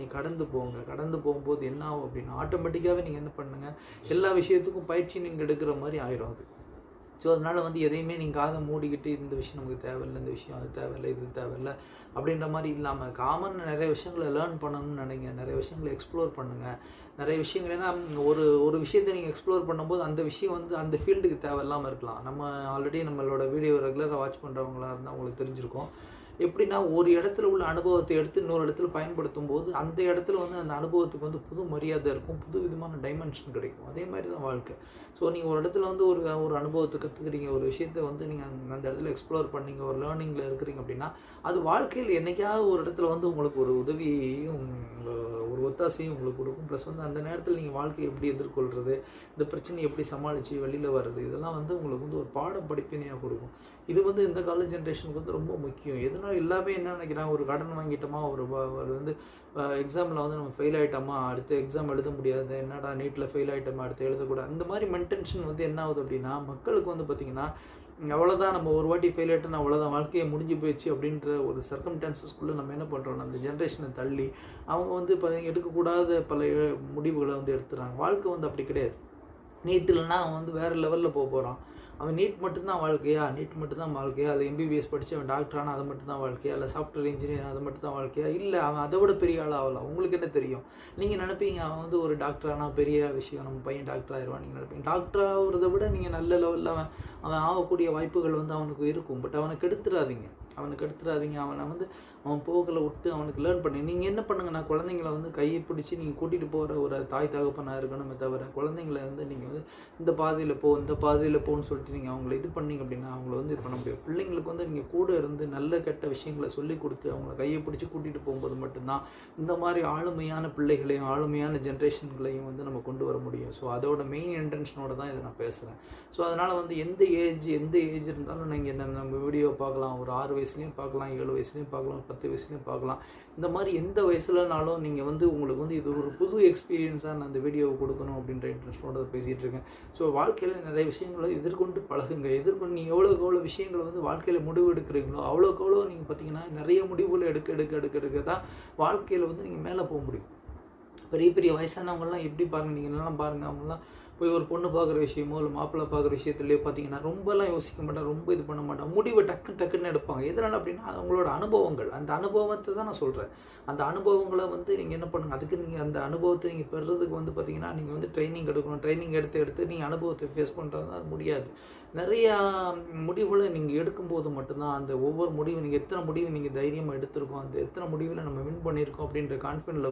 நீ கடந்து போங்க. கடந்து போகும்போது என்ன ஆகும் அப்படின்னா ஆட்டோமேட்டிக்காகவே நீங்கள் என்ன பண்ணுங்கள் எல்லா விஷயத்துக்கும் பயிற்சி நீங்கள் எடுக்கிற மாதிரி ஆயிரும் அது. ஸோ அதனால் வந்து எதையுமே நீங்கள் காதை மூடிக்கிட்டு இந்த விஷயம் நமக்கு தேவையில்லை இந்த விஷயம் அது தேவையில்லை இது தேவையில்லை அப்படின்ற மாதிரி இல்லாமல் காமன் நிறைய விஷயங்களை லேர்ன் பண்ணணும்னு நினைங்க. நிறைய விஷயங்களை எக்ஸ்ப்ளோர் பண்ணுங்கள் நிறைய விஷயங்கள் ஏன்னா ஒரு ஒரு விஷயத்தை நீங்கள் எக்ஸ்ப்ளோர் பண்ணும்போது அந்த விஷயம் வந்து அந்த ஃபீல்டுக்கு தேவையில்லாமல் இருக்கலாம். நம்ம ஆல்ரெடி நம்மளோட வீடியோ ரெகுலராக வாட்ச் பண்ணுறவங்களா இருந்தால் உங்களுக்கு தெரிஞ்சிருக்கும். எப்படின்னா ஒரு இடத்துல உள்ள அனுபவத்தை எடுத்து இன்னொரு இடத்துல பயன்படுத்தும் போது அந்த இடத்துல வந்து அந்த அனுபவத்துக்கு வந்து புது மரியாதை இருக்கும் புது விதமான டைமென்ஷன் கிடைக்கும். அதே மாதிரி தான் வாழ்க்கை. ஸோ நீங்கள் ஒரு இடத்துல வந்து ஒரு ஒரு அனுபவத்தை கற்றுக்குறீங்க ஒரு விஷயத்தை வந்து நீங்கள் அந்த இடத்துல எக்ஸ்ப்ளோர் பண்ணீங்க ஒரு லேர்னிங்கில் இருக்கிறீங்க அப்படின்னா அது வாழ்க்கையில் என்னைக்காவது ஒரு இடத்துல வந்து உங்களுக்கு ஒரு உதவியும் ஒத்தாசையும் உங்களுக்கு கொடுக்கும். ப்ளஸ் வந்து அந்த நேரத்தில் நீங்கள் வாழ்க்கையை எப்படி எதிர்கொள்கிறது இந்த பிரச்சனையை எப்படி சமாளித்து வெளியில் வர்றது இதெல்லாம் வந்து உங்களுக்கு வந்து ஒரு பாட படிப்பினையாக கொடுக்கும். இது வந்து இந்த கால ஜென்ரேஷனுக்கு வந்து ரொம்ப முக்கியம். எதனால் எல்லாமே என்ன நினைக்கிறாங்க? ஒரு கடன் வாங்கிட்டோமா? ஒரு ஒரு வந்து எக்ஸாமில் வந்து நம்ம ஃபெயில் ஆகிட்டோமா அடுத்து எக்ஸாம் எழுத முடியாது. என்னடா நீட்டில் ஃபெயில் ஆகிட்டோமா அடுத்து எழுதக்கூடாது. அந்த மாதிரி மென்டென்ஷன் வந்து என்ன ஆகுது அப்படின்னா மக்களுக்கு வந்து பார்த்திங்கன்னா அவ்வளோதான் நம்ம ஒரு வாட்டி ஃபெயில் ஆகிட்டோம்னா அவ்வளோதான் வாழ்க்கையை முடிஞ்சு போயிடுச்சு அப்படின்ற ஒரு சர்க்கம்டான்சஸ்க்குள்ளே நம்ம என்ன பண்ணுறோம் அந்த ஜென்ரேஷனை தள்ளி அவங்க வந்து இப்போ எடுக்கக்கூடாத பல முடிவுகளை வந்து எடுத்துகிறாங்க வாழ்க்கை வந்து அப்படி கிடையாது. நீட் இல்லைன்னா அவன் வந்து வேறு லெவலில் போக போகிறான் அவன் நீட் மட்டும்தான் வாழ்க்கையா? நீட் மட்டும்தான் வாழ்க்கையா? அது எம்பிபிஎஸ் படித்து அவன் டாக்டரான ஆனால் அது மட்டும்தான் வாழ்க்கையா? இல்லை சாஃப்ட்வேர் இன்ஜினியர் அது மட்டும்தான் வாழ்க்கையா? இல்லை அவன் அதை விட பெரிய ஆள் ஆகலாம் உங்களுக்கு என்ன தெரியும்? நீங்கள் நினைப்பீங்க அவன் வந்து ஒரு டாக்டரானா பெரிய விஷயம். நம்ம பையன் டாக்டர் ஆயிடுவான் நீங்கள் நினைப்பீங்க. டாக்டர் ஆகுறத விட நீங்கள் நல்ல லெவலில் அவன் அவன் ஆகக்கூடிய வாய்ப்புகள் வந்து அவனுக்கு இருக்கும். பட் அவனை கெடுத்துடாதீங்க அவனுக்கு எடுத்துடாதீங்க. அவனை வந்து அவன் போகலை விட்டு அவனுக்கு லேர்ன் பண்ணி. நீங்கள் என்ன பண்ணுங்கன்னா குழந்தைங்கள வந்து கையை பிடிச்சி நீங்கள் கூட்டிகிட்டு போகிற ஒரு தாய் தகப்பனாக இருக்கணுமே தவிர குழந்தைங்கள வந்து நீங்கள் வந்து இந்த பாதையில் போ இந்த பாதையில் போன்னு சொல்லிட்டு நீங்கள் அவங்கள இது பண்ணீங்க அப்படின்னா அவங்கள வந்து இது பண்ண முடியும் பிள்ளைங்களுக்கு வந்து நீங்கள் கூட இருந்து நல்ல கெட்ட விஷயங்களை சொல்லி கொடுத்து அவங்கள கையை பிடிச்சி கூட்டிகிட்டு போகும்போது மட்டும்தான் இந்த மாதிரி ஆளுமையான பிள்ளைகளையும் ஆளுமையான ஜென்ரேஷன்களையும் வந்து நம்ம கொண்டு வர முடியும். ஸோ அதோட மெயின் இன்டென்ஷனோட தான் இதை நான் பேசுகிறேன் ஸோ அதனால் வந்து எந்த ஏஜ் எந்த ஏஜ் இருந்தாலும் நீங்கள் நம்ம வீடியோ பார்க்கலாம். ஒரு ஆறு வயசு வயசுலையும் பார்க்கலாம் ஏழு வயசுலையும் பார்க்கலாம் பத்து வயசுலையும் பார்க்கலாம். இந்த மாதிரி எந்த வயசுலனாலும் நீங்கள் வந்து உங்களுக்கு வந்து இது ஒரு புது எக்ஸ்பீரியன்ஸாக நான் அந்த வீடியோவை கொடுக்கணும் அப்படின்ற இன்ட்ரெஸ்டோட பேசிகிட்டு இருக்கேன். ஸோ வாழ்க்கையில் நிறைய விஷயங்களை எதிர்கொண்டு பழகுங்க. எதிர்கொண்டு நீங்கள் எவ்வளோக்கு எவ்வளோ விஷயங்களை வந்து வாழ்க்கையில் முடிவு எடுக்கிறீங்களோ அவ்வளோக்கு எவ்வளோ நீங்கள் பார்த்தீங்கன்னா நிறைய முடிவுகளை எடுக்க எடுக்க எடுக்க எடுக்க தான் வாழ்க்கையில் வந்து நீங்கள் மேலே போக முடியும். பெரிய பெரிய வயசானவங்கலாம் எப்படி பாருங்கள் நீங்கள் எல்லாம் பாருங்கள் அவங்களாம் போய் ஒரு பொண்ணு பார்க்குற விஷயமோ இல்லை மாப்பிள்ளை பார்க்குற விஷயத்துலையோ பார்த்தீங்கன்னா ரொம்பலாம் யோசிக்க மாட்டாங்க ரொம்ப இது பண்ண மாட்டாங்க முடிவை டக்கு டக்குன்னு எடுப்பாங்க. எதனால் அப்படின்னா அவங்களோட அனுபவங்கள். அந்த அனுபவத்தை தான் நான் சொல்கிறேன் அந்த அனுபவங்களை வந்து நீங்கள் என்ன பண்ணுங்க அதுக்கு நீங்கள் அந்த அனுபவத்தை நீங்கள் பெறுறதுக்கு வந்து பார்த்தீங்கன்னா நீங்கள் வந்து ட்ரைனிங் எடுக்கணும். ட்ரைனிங் எடுத்து எடுத்து நீங்கள் அனுபவத்தை ஃபேஸ் பண்ணுறது அது முடியாது. நிறையா முடிவுகளை நீங்கள் எடுக்கும்போது மட்டும்தான் அந்த ஒவ்வொரு முடிவு நீங்கள் எத்தனை முடிவு நீங்கள் தைரியமாக எடுத்திருக்கோம் அந்த எத்தனை முடிவில் நம்ம வின் பண்ணியிருக்கோம் அப்படின்ற கான்ஃபிடென்ட்